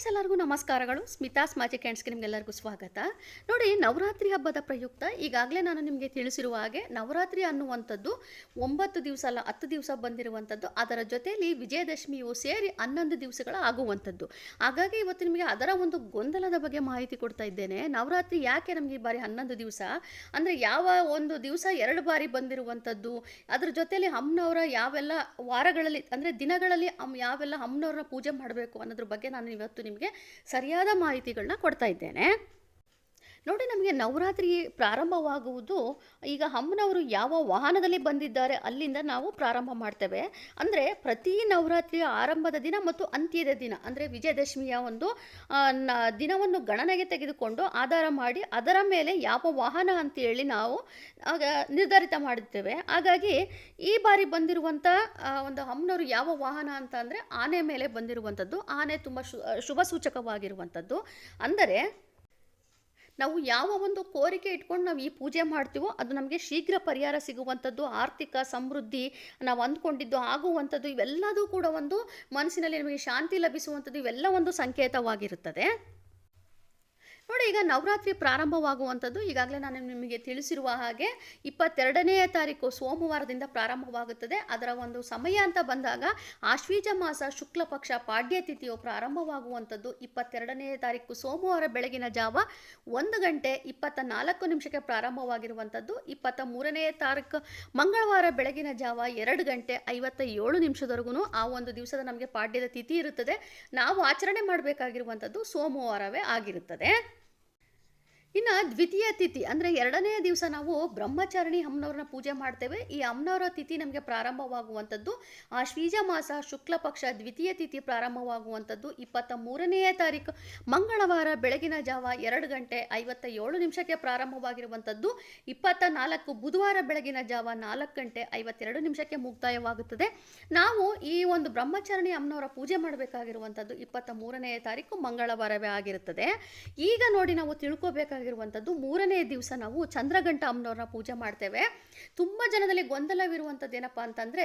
Friends ಎಲ್ಲರಿಗೂ ನಮಸ್ಕಾರಗಳು. Smitha's magic ಕ್ಯಾಂಡ್ಸ್ಗೆ ನಿಮಗೆಲ್ಲರಿಗೂ ಸ್ವಾಗತ. ನೋಡಿ, ನವರಾತ್ರಿ ಹಬ್ಬದ ಪ್ರಯುಕ್ತ ಈಗಾಗಲೇ ನಾನು ನಿಮಗೆ ತಿಳಿಸಿರುವ ಹಾಗೆ ನವರಾತ್ರಿ ಅನ್ನುವಂಥದ್ದು ಒಂಬತ್ತು ದಿವಸ ಅಲ್ಲ, ಹತ್ತು ದಿವಸ ಬಂದಿರುವಂಥದ್ದು. ಅದರ ಜೊತೆಯಲ್ಲಿ ವಿಜಯದಶಮಿಯು ಸೇರಿ ಹನ್ನೊಂದು ದಿವಸಗಳ ಆಗುವಂಥದ್ದು. ಹಾಗಾಗಿ ಇವತ್ತು ನಿಮಗೆ ಅದರ ಒಂದು ಗೊಂದಲದ ಬಗ್ಗೆ ಮಾಹಿತಿ ಕೊಡ್ತಾ ಇದ್ದೇನೆ. ನವರಾತ್ರಿ ಯಾಕೆ ನಮಗೆ ಈ ಬಾರಿ ಹನ್ನೊಂದು ದಿವಸ? ಅಂದರೆ ಯಾವ ಒಂದು ದಿವಸ ಎರಡು ಬಾರಿ ಬಂದಿರುವಂಥದ್ದು? ಅದರ ಜೊತೆಯಲ್ಲಿ ಅಮ್ಮನವರ ಯಾವೆಲ್ಲ ವಾರಗಳಲ್ಲಿ, ಅಂದರೆ ದಿನಗಳಲ್ಲಿ ಅಮ್ ಯಾವೆಲ್ಲ ಅಮ್ಮನವ್ರನ್ನ ಪೂಜೆ ಮಾಡಬೇಕು ಅನ್ನೋದ್ರ ಬಗ್ಗೆ ನಾನು ಇವತ್ತು ನಿಮಗೆ ಸರಿಯಾದ ಮಾಹಿತಿಗಳನ್ನ ಕೊಡ್ತಾ ಇದ್ದೇನೆ. ನೋಡಿ ನಮಗೆ ನವರಾತ್ರಿ ಪ್ರಾರಂಭವಾಗುವುದು, ಈಗ ಅಮ್ಮನವರು ಯಾವ ವಾಹನದಲ್ಲಿ ಬಂದಿದ್ದಾರೆ ಅಲ್ಲಿಂದ ನಾವು ಪ್ರಾರಂಭ ಮಾಡ್ತೇವೆ. ಅಂದರೆ ಪ್ರತಿ ನವರಾತ್ರಿಯ ಆರಂಭದ ದಿನ ಮತ್ತು ಅಂತ್ಯದ ದಿನ, ಅಂದರೆ ವಿಜಯದಶಮಿಯ ಒಂದು ದಿನವನ್ನು ಗಣನೆಗೆ ತೆಗೆದುಕೊಂಡು ಆಧಾರ ಮಾಡಿ ಅದರ ಮೇಲೆ ಯಾವ ವಾಹನ ಅಂತೇಳಿ ನಾವು ನಿರ್ಧಾರಿತ ಮಾಡುತ್ತೇವೆ. ಹಾಗಾಗಿ ಈ ಬಾರಿ ಬಂದಿರುವಂಥ ಒಂದು ಅಮ್ಮನವರು ಯಾವ ವಾಹನ ಅಂತ ಅಂದರೆ ಆನೆ ಮೇಲೆ ಬಂದಿರುವಂಥದ್ದು. ಆನೆ ತುಂಬ ಶುಭ ಸೂಚಕವಾಗಿರುವಂಥದ್ದು. ಅಂದರೆ ನಾವು ಯಾವ ಒಂದು ಕೋರಿಕೆ ಇಟ್ಕೊಂಡು ನಾವು ಈ ಪೂಜೆ ಮಾಡ್ತೀವೋ ಅದು ನಮಗೆ ಶೀಘ್ರ ಪರಿಹಾರ ಸಿಗುವಂಥದ್ದು, ಆರ್ಥಿಕ ಸಮೃದ್ಧಿ ನಾವು ಅಂದ್ಕೊಂಡಿದ್ದು, ಆಗುವಂಥದ್ದು, ಇವೆಲ್ಲದೂ ಕೂಡ ಒಂದು ಮನಸ್ಸಿನಲ್ಲಿ ನಮಗೆ ಶಾಂತಿ ಲಭಿಸುವಂಥದ್ದು, ಇವೆಲ್ಲ ಒಂದು ಸಂಕೇತವಾಗಿರುತ್ತದೆ. ನೋಡಿ, ಈಗ ನವರಾತ್ರಿ ಪ್ರಾರಂಭವಾಗುವಂಥದ್ದು ಈಗಾಗಲೇ ನಾನು ನಿಮಗೆ ತಿಳಿಸಿರುವ ಹಾಗೆ ಇಪ್ಪತ್ತೆರಡನೆಯ ತಾರೀಕು ಸೋಮವಾರದಿಂದ ಪ್ರಾರಂಭವಾಗುತ್ತದೆ. ಅದರ ಒಂದು ಸಮಯ ಅಂತ ಬಂದಾಗ ಆಶ್ವೀಜ ಮಾಸ ಶುಕ್ಲ ಪಕ್ಷ ಪಾಡ್ಯ ತಿಥಿಯು ಪ್ರಾರಂಭವಾಗುವಂಥದ್ದು. ಇಪ್ಪತ್ತೆರಡನೆಯ ತಾರೀಕು ಸೋಮವಾರ ಬೆಳಗಿನ ಜಾವ ಒಂದು ಗಂಟೆ ಇಪ್ಪತ್ತ ನಾಲ್ಕು ನಿಮಿಷಕ್ಕೆ ಪ್ರಾರಂಭವಾಗಿರುವಂಥದ್ದು. ಇಪ್ಪತ್ತ ಮೂರನೆಯ ತಾರೀಕು ಮಂಗಳವಾರ ಬೆಳಗಿನ ಜಾವ ಎರಡು ಗಂಟೆ ಐವತ್ತ ಏಳು ನಿಮಿಷದವರೆಗೂ ಆ ಒಂದು ದಿವಸದ ನಮಗೆ ಪಾಡ್ಯದ ತಿಥಿ ಇರುತ್ತದೆ. ನಾವು ಆಚರಣೆ ಮಾಡಬೇಕಾಗಿರುವಂಥದ್ದು ಸೋಮವಾರವೇ ಆಗಿರುತ್ತದೆ. ಇನ್ನು ದ್ವಿತೀಯ ತಿಥಿ, ಅಂದರೆ ಎರಡನೆಯ ದಿವಸ ನಾವು ಬ್ರಹ್ಮಚಾರಿಣಿ ಅಮ್ಮನವ್ರನ್ನ ಪೂಜೆ ಮಾಡ್ತೇವೆ. ಈ ಅಮ್ಮನವರ ತಿಥಿ ನಮಗೆ ಪ್ರಾರಂಭವಾಗುವಂಥದ್ದು, ಆ ಶ್ರೀಜ ಮಾಸ ಶುಕ್ಲ ಪಕ್ಷ ದ್ವಿತೀಯ ತಿಥಿ ಪ್ರಾರಂಭವಾಗುವಂಥದ್ದು ಇಪ್ಪತ್ತ ಮೂರನೆಯ ತಾರೀಕು ಮಂಗಳವಾರ ಬೆಳಗಿನ ಜಾವ ಎರಡು ಗಂಟೆ ಐವತ್ತ ಏಳು ನಿಮಿಷಕ್ಕೆ ಪ್ರಾರಂಭವಾಗಿರುವಂಥದ್ದು. ಇಪ್ಪತ್ತ ನಾಲ್ಕು ಬುಧವಾರ ಬೆಳಗಿನ ಜಾವ ನಾಲ್ಕು ಗಂಟೆ ಐವತ್ತೆರಡು ನಿಮಿಷಕ್ಕೆ ಮುಕ್ತಾಯವಾಗುತ್ತದೆ. ನಾವು ಈ ಒಂದು ಬ್ರಹ್ಮಚಾರಿಣಿ ಅಮ್ಮನವರ ಪೂಜೆ ಮಾಡಬೇಕಾಗಿರುವಂಥದ್ದು ಇಪ್ಪತ್ತ ಮೂರನೆಯ ತಾರೀಕು ಮಂಗಳವಾರವೇ ಆಗಿರುತ್ತದೆ. ಈಗ ನೋಡಿ ನಾವು ತಿಳ್ಕೊಬೇಕಾಗಿರುವಂಥದ್ದು ಮೂರನೇ ದಿವಸ ನಾವು ಚಂದ್ರಗಂಟ ಅಮ್ಮನವ್ರನ್ನ ಪೂಜೆ ಮಾಡ್ತೇವೆ. ತುಂಬ ಜನದಲ್ಲಿ ಗೊಂದಲವಿರುವಂಥದ್ದು ಏನಪ್ಪ ಅಂತಂದರೆ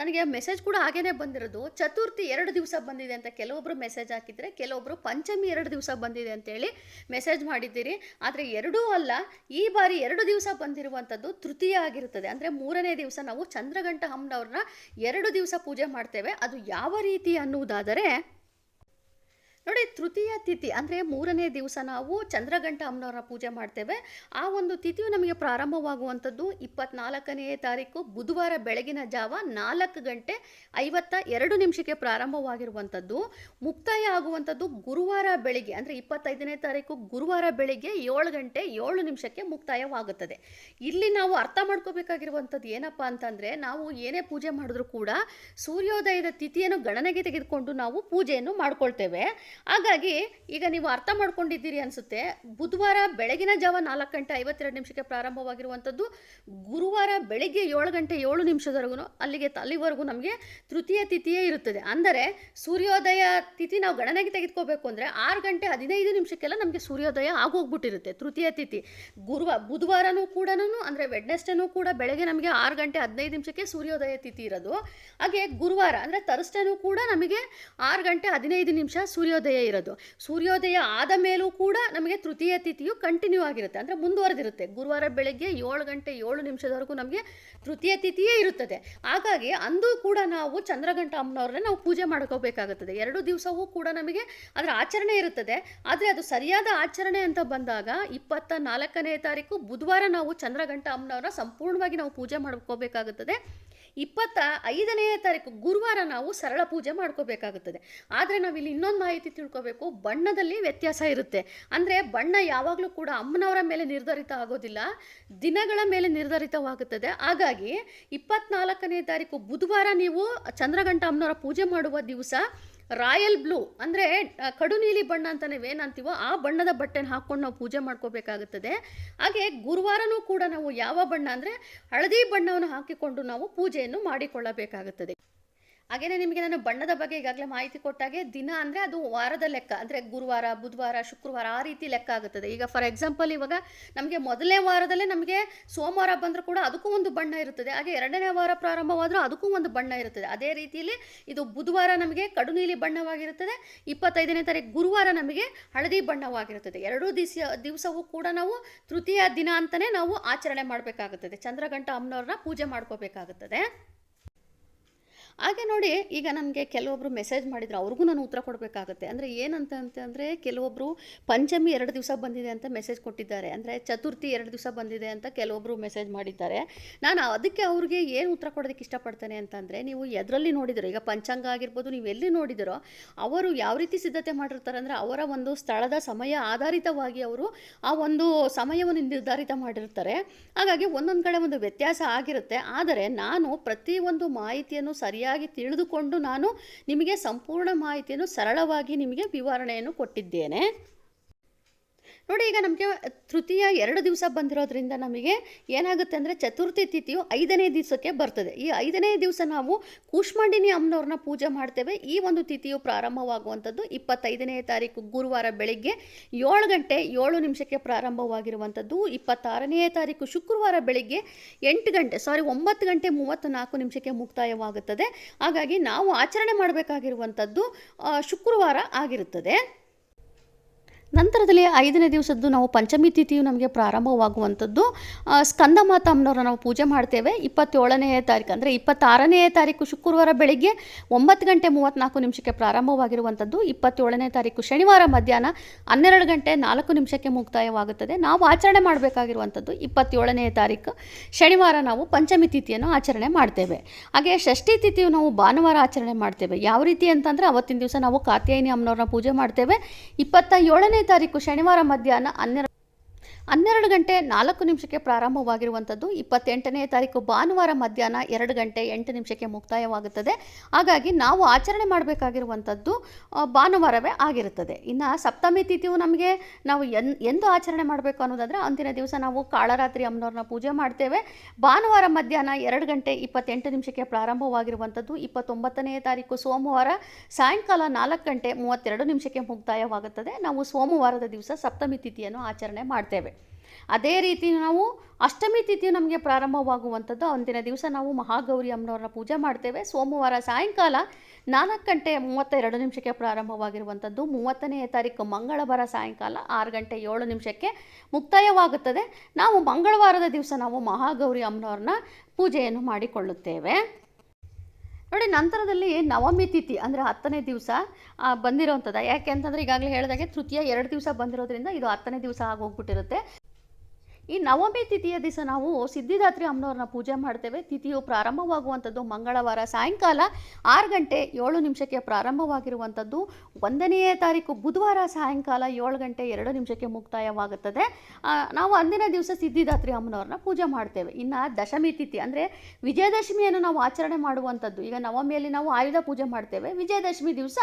ನನಗೆ ಮೆಸೇಜ್ ಕೂಡ ಹಾಗೇನೆ ಬಂದಿರೋದು. ಚತುರ್ಥಿ ಎರಡು ದಿವಸ ಬಂದಿದೆ ಅಂತ ಕೆಲವೊಬ್ಬರು ಮೆಸೇಜ್ ಹಾಕಿದರೆ ಕೆಲವೊಬ್ಬರು ಪಂಚಮಿ ಎರಡು ದಿವಸ ಬಂದಿದೆ ಅಂತೇಳಿ ಮೆಸೇಜ್ ಮಾಡಿದ್ದೀರಿ. ಆದರೆ ಎರಡೂ ಅಲ್ಲ, ಈ ಬಾರಿ ಎರಡು ದಿವಸ ಬಂದಿರುವಂಥದ್ದು ತೃತೀಯ ಆಗಿರುತ್ತದೆ. ಅಂದರೆ ಮೂರನೇ ದಿವಸ ನಾವು ಚಂದ್ರಗಂಟ ಅಮ್ಮನವ್ರನ್ನ ಎರಡು ದಿವಸ ಪೂಜೆ ಮಾಡ್ತೇವೆ. ಅದು ಯಾವ ರೀತಿ ಅನ್ನುವುದಾದರೆ ನೋಡಿ, ತೃತೀಯ ತಿಥಿ ಅಂದರೆ ಮೂರನೇ ದಿವಸ ನಾವು ಚಂದ್ರಗಂಟ ಅಮ್ಮನವರ ಪೂಜೆ ಮಾಡ್ತೇವೆ. ಆ ಒಂದು ತಿಥಿಯು ನಮಗೆ ಪ್ರಾರಂಭವಾಗುವಂಥದ್ದು ಇಪ್ಪತ್ನಾಲ್ಕನೇ ತಾರೀಕು, ಬುಧವಾರ ಬೆಳಗಿನ ಜಾವ ನಾಲ್ಕು ಗಂಟೆ ಐವತ್ತ ಎರಡು ನಿಮಿಷಕ್ಕೆ ಪ್ರಾರಂಭವಾಗಿರುವಂಥದ್ದು. ಮುಕ್ತಾಯ ಆಗುವಂಥದ್ದು ಗುರುವಾರ ಬೆಳಿಗ್ಗೆ ಅಂದರೆ ಇಪ್ಪತ್ತೈದನೇ ತಾರೀಕು ಗುರುವಾರ ಬೆಳಿಗ್ಗೆ ಏಳು ಗಂಟೆ ಏಳು ನಿಮಿಷಕ್ಕೆ ಮುಕ್ತಾಯವಾಗುತ್ತದೆ. ಇಲ್ಲಿ ನಾವು ಅರ್ಥ ಮಾಡ್ಕೋಬೇಕಾಗಿರುವಂಥದ್ದು ಏನಪ್ಪ ಅಂತಂದರೆ, ನಾವು ಏನೇ ಪೂಜೆ ಮಾಡಿದ್ರೂ ಕೂಡ ಸೂರ್ಯೋದಯದ ತಿಥಿಯನ್ನು ಗಣನೆಗೆ ತೆಗೆದುಕೊಂಡು ನಾವು ಪೂಜೆಯನ್ನು ಮಾಡ್ಕೊಳ್ತೇವೆ. ಹಾಗಾಗಿ ಈಗ ನೀವು ಅರ್ಥ ಮಾಡ್ಕೊಂಡಿದ್ದೀರಿ ಅನಿಸುತ್ತೆ. ಬುಧವಾರ ಬೆಳಗಿನ ಜಾವ ನಾಲ್ಕು ಗಂಟೆ ಐವತ್ತೆರಡು ನಿಮಿಷಕ್ಕೆ ಪ್ರಾರಂಭವಾಗಿರುವಂಥದ್ದು. ಗುರುವಾರ ಬೆಳಗ್ಗೆ ಏಳು ಗಂಟೆ ಏಳು ನಿಮಿಷದವರೆಗೂ ಅಲ್ಲಿಗೆ ಅಲ್ಲಿವರೆಗೂ ನಮಗೆ ತೃತೀಯ ತಿಥಿಯೇ ಇರುತ್ತದೆ. ಅಂದರೆ ಸೂರ್ಯೋದಯ ತಿಥಿ ನಾವು ಗಣನೆಗೆ ತೆಗೆದುಕೋಬೇಕು ಅಂದರೆ ಆರು ಗಂಟೆ ಹದಿನೈದು ನಿಮಿಷಕ್ಕೆಲ್ಲ ನಮಗೆ ಸೂರ್ಯೋದಯ ಆಗೋಗ್ಬಿಟ್ಟಿರುತ್ತೆ, ತೃತೀಯ ತಿಥಿ. ಗುರುವ ಬುಧವಾರನೂ ಕೂಡ ಅಂದರೆ ವೆಡ್ನೆಸ್ಡೇನೂ ಕೂಡ ಬೆಳಗ್ಗೆ ನಮಗೆ ಆರು ಗಂಟೆ ಹದಿನೈದು ನಿಮಿಷಕ್ಕೆ ಸೂರ್ಯೋದಯ ತಿಥಿ ಇರೋದು. ಹಾಗೆ ಗುರುವಾರ ಅಂದರೆ ತರ್ಸ್ಡೇನೂ ಕೂಡ ನಮಗೆ ಆರು ಗಂಟೆ ಹದಿನೈದು ನಿಮಿಷ ಸೂರ್ಯೋದಯ ಇರೋದು. ಸೂರ್ಯೋದಯ ಆದ ಮೇಲೂ ಕೂಡ ನಮಗೆ ತೃತೀಯ ತಿಥಿಯು ಕಂಟಿನ್ಯೂ ಆಗಿರುತ್ತೆ. ಅಂದರೆ ಮುಂದುವರೆದಿರುತ್ತೆ. ಗುರುವಾರ ಬೆಳಗ್ಗೆ ಏಳು ಗಂಟೆ ಏಳು ನಿಮಿಷದವರೆಗೂ ನಮಗೆ ತೃತೀಯ ತಿಥಿಯೇ ಇರುತ್ತದೆ. ಹಾಗಾಗಿ ಅಂದು ಕೂಡ ನಾವು ಚಂದ್ರಗಂಟ ಅಮ್ಮನವ್ರನ್ನೇ ನಾವು ಪೂಜೆ ಮಾಡ್ಕೋಬೇಕಾಗುತ್ತದೆ. ಎರಡು ದಿವಸವೂ ಕೂಡ ನಮಗೆ ಅದರ ಆಚರಣೆ ಇರುತ್ತದೆ. ಆದರೆ ಅದು ಸರಿಯಾದ ಆಚರಣೆ ಅಂತ ಬಂದಾಗ ಇಪ್ಪತ್ತ ನಾಲ್ಕನೇ ತಾರೀಕು ಬುಧವಾರ ನಾವು ಚಂದ್ರಗಂಟ ಅಮ್ಮನವ್ರನ್ನ ಸಂಪೂರ್ಣವಾಗಿ ನಾವು ಪೂಜೆ ಮಾಡ್ಕೋಬೇಕಾಗುತ್ತದೆ. ಇಪ್ಪತ್ತ ಐದನೇ ತಾರೀಕು ಗುರುವಾರ ನಾವು ಸರಳ ಪೂಜೆ ಮಾಡ್ಕೋಬೇಕಾಗುತ್ತದೆ. ಆದರೆ ನಾವಿಲ್ಲಿ ಇನ್ನೊಂದು ಮಾಹಿತಿ ತಿಳ್ಕೋಬೇಕು. ಬಣ್ಣದಲ್ಲಿ ವ್ಯತ್ಯಾಸ ಇರುತ್ತೆ. ಅಂದರೆ ಬಣ್ಣ ಯಾವಾಗಲೂ ಕೂಡ ಅಮ್ಮನವರ ಮೇಲೆ ನಿರ್ಧರಿತ ಆಗೋದಿಲ್ಲ, ದಿನಗಳ ಮೇಲೆ ನಿರ್ಧರಿತವಾಗುತ್ತದೆ. ಹಾಗಾಗಿ ಇಪ್ಪತ್ನಾಲ್ಕನೇ ತಾರೀಕು ಬುಧವಾರ ನೀವು ಚಂದ್ರಗಂಟ ಅಮ್ಮನವರ ಪೂಜೆ ಮಾಡುವ ದಿವಸ ರಾಯಲ್ ಬ್ಲೂ ಅಂದರೆ ಕಡು ನೀಲಿ ಬಣ್ಣ ಅಂತ ಏನಂತೀವೋ ಆ ಬಣ್ಣದ ಬಟ್ಟೆನ ಹಾಕ್ಕೊಂಡು ನಾವು ಪೂಜೆ ಮಾಡ್ಕೋಬೇಕಾಗುತ್ತದೆ. ಹಾಗೆ ಗುರುವಾರನೂ ಕೂಡ ನಾವು ಯಾವ ಬಣ್ಣ ಅಂದರೆ, ಹಳದಿ ಬಣ್ಣವನ್ನು ಹಾಕಿಕೊಂಡು ನಾವು ಪೂಜೆಯನ್ನು ಮಾಡಿಕೊಳ್ಳಬೇಕಾಗುತ್ತದೆ. ಹಾಗೇನೆ ನಿಮಗೆ ನಾನು ಬಣ್ಣದ ಬಗ್ಗೆ ಈಗಾಗಲೇ ಮಾಹಿತಿ ಕೊಟ್ಟಾಗೆ ದಿನ ಅಂದರೆ ಅದು ವಾರದ ಲೆಕ್ಕ, ಅಂದರೆ ಗುರುವಾರ, ಬುಧವಾರ, ಶುಕ್ರವಾರ ಆ ರೀತಿ ಲೆಕ್ಕ ಆಗುತ್ತದೆ. ಈಗ ಫಾರ್ ಎಕ್ಸಾಂಪಲ್ ಇವಾಗ ನಮಗೆ ಮೊದಲನೇ ವಾರದಲ್ಲೇ ನಮಗೆ ಸೋಮವಾರ ಬಂದರೂ ಕೂಡ ಅದಕ್ಕೂ ಒಂದು ಬಣ್ಣ ಇರುತ್ತದೆ. ಹಾಗೆ ಎರಡನೇ ವಾರ ಪ್ರಾರಂಭವಾದರೂ ಅದಕ್ಕೂ ಒಂದು ಬಣ್ಣ ಇರುತ್ತದೆ. ಅದೇ ರೀತಿಯಲ್ಲಿ ಇದು ಬುಧವಾರ ನಮಗೆ ಕಡು ನೀಲಿ ಬಣ್ಣವಾಗಿರುತ್ತದೆ. ಇಪ್ಪತ್ತೈದನೇ ತಾರೀಕು ಗುರುವಾರ ನಮಗೆ ಹಳದಿ ಬಣ್ಣವಾಗಿರುತ್ತದೆ. ಎರಡೂ ದಿವಸ, ದಿವಸವೂ ಕೂಡ ನಾವು ತೃತೀಯ ದಿನ ಅಂತಲೇ ನಾವು ಆಚರಣೆ ಮಾಡಬೇಕಾಗುತ್ತದೆ. ಚಂದ್ರಗಂಟ ಅಮ್ಮನವ್ರನ್ನ ಪೂಜೆ ಮಾಡ್ಕೋಬೇಕಾಗುತ್ತದೆ. ಹಾಗೆ ನೋಡಿ, ಈಗ ನನಗೆ ಕೆಲವೊಬ್ಬರು ಮೆಸೇಜ್ ಮಾಡಿದ್ರು ಅವ್ರಿಗೂ ನಾನು ಉತ್ತರ ಕೊಡಬೇಕಾಗುತ್ತೆ. ಅಂದರೆ ಏನಂತ ಅಂತಂದರೆ ಕೆಲವೊಬ್ಬರು ಪಂಚಮಿ ಎರಡು ದಿವಸ ಬಂದಿದೆ ಅಂತ ಮೆಸೇಜ್ ಕೊಟ್ಟಿದ್ದಾರೆ. ಅಂದರೆ ಚತುರ್ಥಿ ಎರಡು ದಿವಸ ಬಂದಿದೆ ಅಂತ ಕೆಲವೊಬ್ಬರು ಮೆಸೇಜ್ ಮಾಡಿದ್ದಾರೆ. ನಾನು ಅದಕ್ಕೆ ಅವ್ರಿಗೆ ಏನು ಉತ್ತರ ಕೊಡೋದಕ್ಕೆ ಇಷ್ಟಪಡ್ತೇನೆ ಅಂತಂದರೆ ನೀವು ಎದರಲ್ಲಿ ನೋಡಿದಿರೋ, ಈಗ ಪಂಚಾಂಗ ಆಗಿರ್ಬೋದು, ನೀವು ಎಲ್ಲಿ ನೋಡಿದಿರೋ, ಅವರು ಯಾವ ರೀತಿ ಸಿದ್ಧತೆ ಮಾಡಿರ್ತಾರೆ ಅಂದರೆ, ಅವರ ಒಂದು ಸ್ಥಳದ ಸಮಯ ಆಧಾರಿತವಾಗಿ ಅವರು ಆ ಒಂದು ಸಮಯವನ್ನು ನಿರ್ಧಾರಿತ ಮಾಡಿರ್ತಾರೆ. ಹಾಗಾಗಿ ಒಂದೊಂದು ಕಡೆ ಒಂದು ವ್ಯತ್ಯಾಸ ಆಗಿರುತ್ತೆ. ಆದರೆ ನಾನು ಪ್ರತಿಯೊಂದು ಮಾಹಿತಿಯನ್ನು ಸರಿಯಾಗಿ ತಿಳಿದುಕೊಂಡು ನಾನು ನಿಮಗೆ ಸಂಪೂರ್ಣ ಮಾಹಿತಿಯನ್ನು ಸರಳವಾಗಿ ನಿಮಗೆ ವಿವರಣೆಯನ್ನು ಕೊಟ್ಟಿದ್ದೇನೆ. ನೋಡಿ, ಈಗ ನಮಗೆ ತೃತೀಯ ಎರಡು ದಿವಸ ಬಂದಿರೋದ್ರಿಂದ ನಮಗೆ ಏನಾಗುತ್ತೆ ಅಂದರೆ ಚತುರ್ಥಿ ತಿಥಿಯು ಐದನೇ ದಿವಸಕ್ಕೆ ಬರ್ತದೆ. ಈ ಐದನೇ ದಿವಸ ನಾವು ಕೂಷ್ಮಾಂಡಿನಿ ಅಮ್ಮನವ್ರನ್ನ ಪೂಜೆ ಮಾಡ್ತೇವೆ. ಈ ಒಂದು ತಿಥಿಯು ಪ್ರಾರಂಭವಾಗುವಂಥದ್ದು ಇಪ್ಪತ್ತೈದನೇ ತಾರೀಕು ಗುರುವಾರ ಬೆಳಿಗ್ಗೆ ಏಳು ಗಂಟೆ ಏಳು ನಿಮಿಷಕ್ಕೆ ಪ್ರಾರಂಭವಾಗಿರುವಂಥದ್ದು. ಇಪ್ಪತ್ತಾರನೇ ತಾರೀಕು ಶುಕ್ರವಾರ ಬೆಳಿಗ್ಗೆ ಎಂಟು ಗಂಟೆ ಸಾರಿ ಒಂಬತ್ತು ಗಂಟೆ ಮೂವತ್ತು ನಾಲ್ಕು ನಿಮಿಷಕ್ಕೆ ಮುಕ್ತಾಯವಾಗುತ್ತದೆ. ಹಾಗಾಗಿ ನಾವು ಆಚರಣೆ ಮಾಡಬೇಕಾಗಿರುವಂಥದ್ದು ಶುಕ್ರವಾರ ಆಗಿರುತ್ತದೆ. ನಂತರದಲ್ಲಿ ಐದನೇ ದಿವಸದ್ದು ನಾವು ಪಂಚಮಿ ತಿಥಿಯು ನಮಗೆ ಪ್ರಾರಂಭವಾಗುವಂಥದ್ದು. ಸ್ಕಂದ ಮಾತಾ ಅಮ್ಮನವ್ರನ್ನ ನಾವು ಪೂಜೆ ಮಾಡ್ತೇವೆ. ಇಪ್ಪತ್ತೇಳನೇ ತಾರೀಕು, ಅಂದರೆ ಇಪ್ಪತ್ತಾರನೇ ತಾರೀಕು ಶುಕ್ರವಾರ ಬೆಳಿಗ್ಗೆ ಒಂಬತ್ತು ಗಂಟೆ ಮೂವತ್ತ್ನಾಲ್ಕು ನಿಮಿಷಕ್ಕೆ ಪ್ರಾರಂಭವಾಗಿರುವಂಥದ್ದು. ಇಪ್ಪತ್ತೇಳನೇ ತಾರೀಕು ಶನಿವಾರ ಮಧ್ಯಾಹ್ನ ಹನ್ನೆರಡು ಗಂಟೆ ನಾಲ್ಕು ನಿಮಿಷಕ್ಕೆ ಮುಕ್ತಾಯವಾಗುತ್ತದೆ. ನಾವು ಆಚರಣೆ ಮಾಡಬೇಕಾಗಿರುವಂಥದ್ದು ಇಪ್ಪತ್ತೇಳನೇ ತಾರೀಕು. ಶನಿವಾರ ನಾವು ಪಂಚಮಿ ತಿಥಿಯನ್ನು ಆಚರಣೆ ಮಾಡ್ತೇವೆ. ಹಾಗೆ ಷಷ್ಠಿ ತಿಥಿಯು ನಾವು ಭಾನುವಾರ ಆಚರಣೆ ಮಾಡ್ತೇವೆ. ಯಾವ ರೀತಿ ಅಂತಂದರೆ ಅವತ್ತಿನ ದಿವಸ ನಾವು ಕಾತ್ಯಾಯಿನಿ ಅಮ್ಮನವ್ರನ್ನ ಪೂಜೆ ಮಾಡ್ತೇವೆ. ಇಪ್ಪತ್ತ ಏಳನೇ ತಾರೀಕು ಶನಿವಾರ ಮಧ್ಯಾಹ್ನ ಹನ್ನೆರಡು ಹನ್ನೆರಡು ಗಂಟೆ ನಾಲ್ಕು ನಿಮಿಷಕ್ಕೆ ಪ್ರಾರಂಭವಾಗಿರುವಂಥದ್ದು. ಇಪ್ಪತ್ತೆಂಟನೇ ತಾರೀಕು ಭಾನುವಾರ ಮಧ್ಯಾಹ್ನ ಎರಡು ಗಂಟೆ ಎಂಟು ನಿಮಿಷಕ್ಕೆ ಮುಕ್ತಾಯವಾಗುತ್ತದೆ. ಹಾಗಾಗಿ ನಾವು ಆಚರಣೆ ಮಾಡಬೇಕಾಗಿರುವಂಥದ್ದು ಭಾನುವಾರವೇ ಆಗಿರುತ್ತದೆ. ಇನ್ನು ಸಪ್ತಮಿ ತಿಥಿಯು ನಮಗೆ ನಾವು ಎನ್, ಎಂದು ಆಚರಣೆ ಮಾಡಬೇಕು ಅನ್ನೋದಾದರೆ ಅಂದಿನ ದಿವಸ ನಾವು ಕಾಳರಾತ್ರಿ ಅಮ್ಮನವ್ರನ್ನ ಪೂಜೆ ಮಾಡ್ತೇವೆ. ಭಾನುವಾರ ಮಧ್ಯಾಹ್ನ ಎರಡು ಗಂಟೆ ಇಪ್ಪತ್ತೆಂಟು ನಿಮಿಷಕ್ಕೆ ಪ್ರಾರಂಭವಾಗಿರುವಂಥದ್ದು. ಇಪ್ಪತ್ತೊಂಬತ್ತನೇ ತಾರೀಕು ಸೋಮವಾರ, ಸಾಯಂಕಾಲ ನಾಲ್ಕು ಗಂಟೆ ಮೂವತ್ತೆರಡು ನಿಮಿಷಕ್ಕೆ ಮುಕ್ತಾಯವಾಗುತ್ತದೆ. ನಾವು ಸೋಮವಾರದ ದಿವಸ ಸಪ್ತಮಿ ತಿಥಿಯನ್ನು ಆಚರಣೆ ಮಾಡ್ತೇವೆ. ಅದೇ ರೀತಿ ನಾವು ಅಷ್ಟಮಿ ತಿಥಿ ನಮಗೆ ಪ್ರಾರಂಭವಾಗುವಂಥದ್ದು. ಅಂದಿನ ದಿವಸ ನಾವು ಮಹಾಗೌರಿ ಅಮ್ಮನವ್ರನ್ನ ಪೂಜೆ ಮಾಡ್ತೇವೆ. ಸೋಮವಾರ ಸಾಯಂಕಾಲ ನಾಲ್ಕು ಗಂಟೆ ಮೂವತ್ತೆರಡು ನಿಮಿಷಕ್ಕೆ ಪ್ರಾರಂಭವಾಗಿರುವಂಥದ್ದು. ಮೂವತ್ತನೆಯ ತಾರೀಕು ಮಂಗಳವಾರ ಸಾಯಂಕಾಲ ಆರು ಗಂಟೆ ಏಳು ನಿಮಿಷಕ್ಕೆ ಮುಕ್ತಾಯವಾಗುತ್ತದೆ. ನಾವು ಮಂಗಳವಾರದ ದಿವಸ ನಾವು ಮಹಾಗೌರಿ ಅಮ್ಮನವ್ರನ್ನ ಪೂಜೆಯನ್ನು ಮಾಡಿಕೊಳ್ಳುತ್ತೇವೆ. ನೋಡಿ, ನಂತರದಲ್ಲಿ ನವಮಿ ತಿಥಿ ಅಂದರೆ ಹತ್ತನೇ ದಿವಸ ಬಂದಿರೋವಂಥದ್ದು ಯಾಕೆ ಅಂತಂದರೆ ಈಗಾಗಲೇ ಹೇಳಿದಾಗೆ ತೃತೀಯ ಎರಡು ದಿವಸ ಬಂದಿರೋದ್ರಿಂದ ಇದು ಹತ್ತನೇ ದಿವಸ ಆಗೋಗ್ಬಿಟ್ಟಿರುತ್ತೆ. ಈ ನವಮಿ ತಿಥಿಯ ದಿವಸ ನಾವು ಸಿದ್ಧಿದಾತ್ರಿ ಅಮ್ಮನವ್ರನ್ನ ಪೂಜೆ ಮಾಡ್ತೇವೆ. ತಿಥಿಯು ಪ್ರಾರಂಭವಾಗುವಂಥದ್ದು ಮಂಗಳವಾರ ಸಾಯಂಕಾಲ ಆರು ಗಂಟೆ ಏಳು ನಿಮಿಷಕ್ಕೆ ಪ್ರಾರಂಭವಾಗಿರುವಂಥದ್ದು. ಒಂದನೆಯ ತಾರೀಕು ಬುಧವಾರ ಸಾಯಂಕಾಲ ಏಳು ಗಂಟೆ ಎರಡು ನಿಮಿಷಕ್ಕೆ ಮುಕ್ತಾಯವಾಗುತ್ತದೆ. ನಾವು ಅಂದಿನ ದಿವಸ ಸಿದ್ಧಿದಾತ್ರಿ ಅಮ್ಮನವ್ರನ್ನ ಪೂಜೆ ಮಾಡ್ತೇವೆ. ಇನ್ನು ದಶಮಿ ತಿಥಿ ಅಂದರೆ ವಿಜಯದಶಮಿಯನ್ನು ನಾವು ಆಚರಣೆ ಮಾಡುವಂಥದ್ದು. ಈಗ ನವಮಿಯಲ್ಲಿ ನಾವು ಆಯುಧ ಪೂಜೆ ಮಾಡ್ತೇವೆ. ವಿಜಯದಶಮಿ ದಿವಸ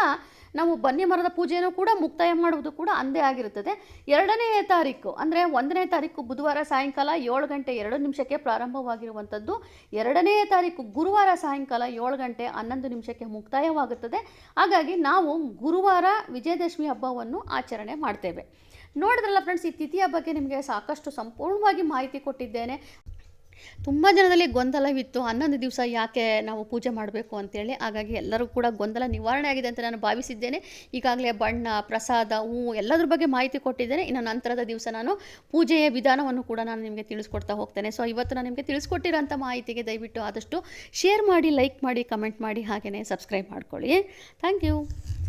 ನಾವು ಬನ್ನಿ ಮರದ ಪೂಜೆಯನ್ನು ಕೂಡ ಮುಕ್ತಾಯ ಮಾಡುವುದು ಕೂಡ ಅಂದೇ ಆಗಿರುತ್ತದೆ. ಎರಡನೇ ತಾರೀಕು ಅಂದರೆ ಒಂದನೇ ತಾರೀಕು ಬುಧವಾರ ಸಾಯಂಕಾಲ ಏಳು ಗಂಟೆ ಎರಡು ನಿಮಿಷಕ್ಕೆ ಪ್ರಾರಂಭವಾಗಿರುವಂಥದ್ದು. ಎರಡನೇ ತಾರೀಕು ಗುರುವಾರ ಸಾಯಂಕಾಲ ಏಳು ಗಂಟೆ ಹನ್ನೊಂದು ನಿಮಿಷಕ್ಕೆ ಮುಕ್ತಾಯವಾಗುತ್ತದೆ. ಹಾಗಾಗಿ ನಾವು ಗುರುವಾರ ವಿಜಯದಶಮಿ ಹಬ್ಬವನ್ನು ಆಚರಣೆ ಮಾಡ್ತೇವೆ. ನೋಡಿದ್ರಲ್ಲ ಫ್ರೆಂಡ್ಸ್ ಈ ತಿಥಿಯ ಬಗ್ಗೆ ನಿಮಗೆ ಸಾಕಷ್ಟು ಸಂಪೂರ್ಣವಾಗಿ ಮಾಹಿತಿ ಕೊಟ್ಟಿದ್ದೇನೆ. ತುಂಬ ಜನದಲ್ಲಿ ಗೊಂದಲವಿತ್ತು. ಹನ್ನೊಂದು ದಿವಸ ಯಾಕೆ ನಾವು ಪೂಜೆ ಮಾಡಬೇಕು ಅಂತೇಳಿ. ಹಾಗಾಗಿ ಎಲ್ಲರೂ ಕೂಡ ಗೊಂದಲ ನಿವಾರಣೆ ಆಗಿದೆ ಅಂತ ನಾನು ಭಾವಿಸಿದ್ದೇನೆ. ಈಗಾಗಲೇ ಬಣ್ಣ, ಪ್ರಸಾದ ಹೂ ಎಲ್ಲದ್ರ ಬಗ್ಗೆ ಮಾಹಿತಿ ಕೊಟ್ಟಿದ್ದೇನೆ. ಇನ್ನು ನಂತರದ ದಿವಸ ನಾನು ಪೂಜೆಯ ವಿಧಾನವನ್ನು ಕೂಡ ನಾನು ನಿಮಗೆ ತಿಳಿಸ್ಕೊಡ್ತಾ ಹೋಗ್ತೇನೆ. ಸೊ ಇವತ್ತು ನಾನು ನಿಮಗೆ ತಿಳಿಸ್ಕೊಟ್ಟಿರೋಂಥ ಮಾಹಿತಿಗೆ ದಯವಿಟ್ಟು ಆದಷ್ಟು ಶೇರ್ ಮಾಡಿ, ಲೈಕ್ ಮಾಡಿ, ಕಮೆಂಟ್ ಮಾಡಿ ಹಾಗೆಯೇ ಸಬ್ಸ್ಕ್ರೈಬ್ ಮಾಡ್ಕೊಳ್ಳಿ. Thank you.